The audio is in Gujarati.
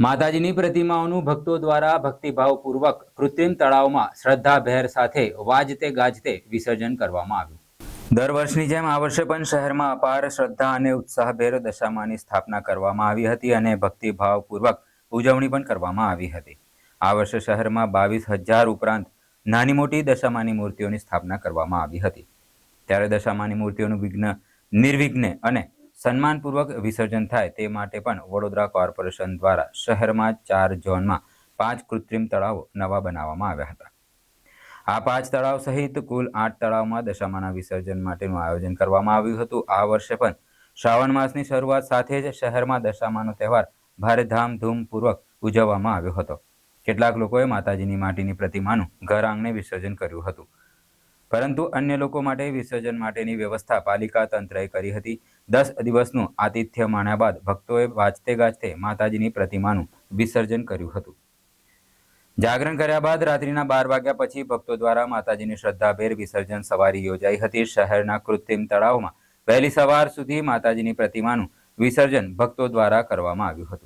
માતાજીની પ્રતિમાઓનું ભક્તો દ્વારા ભક્તિભાવપૂર્વક કૃત્રિમ તળાવમાં શ્રદ્ધાભેર સાથે વાજતે ગાજતે વિસર્જન કરવામાં આવ્યું. દર વર્ષની જેમ આ વર્ષે પણ શહેરમાં અપાર શ્રદ્ધા અને ઉત્સાહભેર દશામાની સ્થાપના કરવામાં આવી હતી અને ભક્તિભાવપૂર્વક ઉજવણી પણ કરવામાં આવી હતી. આ વર્ષે શહેરમાં બાવીસ હજાર ઉપરાંત નાની મોટી દશામાની મૂર્તિઓની સ્થાપના કરવામાં આવી હતી. ત્યારે દશામાની મૂર્તિઓનું વિઘ્ન, નિર્વિઘ્ને અને સન્માનપૂર્વક વિસર્જન થાય તે માટે પણ વડોદરા કોર્પોરેશન દ્વારા શહેરમાં ચાર ઝોનમાં પાંચ કૃત્રિમ તળાવો નવા બનાવવામાં આવ્યા હતા. આ પાંચ તળાવ સહિત કુલ આઠ તળાવમાં દશામાના વિસર્જન માટેનું આયોજન કરવામાં આવ્યું હતું. આ વર્ષે પણ શ્રાવણ માસની શરૂઆત સાથે જ શહેરમાં દશામાનો તહેવાર ભારે ધામધૂમપૂર્વક ઉજવવામાં આવ્યો હતો. કેટલાક લોકોએ માતાજીની માટીની પ્રતિમાનું ઘર આંગણે વિસર્જન કર્યું હતું. પરંતુ અન્ય લોકો માટે વિસર્જન માટેની વ્યવસ્થા પાલિકા તંત્રએ કરી હતી. દસ દિવસનું આતિથ્ય માણ્યા બાદ ભક્તોએ વાજતે ગાજતે માતાજીની પ્રતિમાનું વિસર્જન કર્યું હતું. જાગરણ કર્યા બાદ રાત્રિના બાર વાગ્યા પછી ભક્તો દ્વારા માતાજીની શ્રદ્ધાભેર વિસર્જન સવારી યોજાઈ હતી. શહેરના કૃત્રિમ તળાવમાં વહેલી સવાર સુધી માતાજીની પ્રતિમાનું વિસર્જન ભક્તો દ્વારા કરવામાં આવ્યું હતું.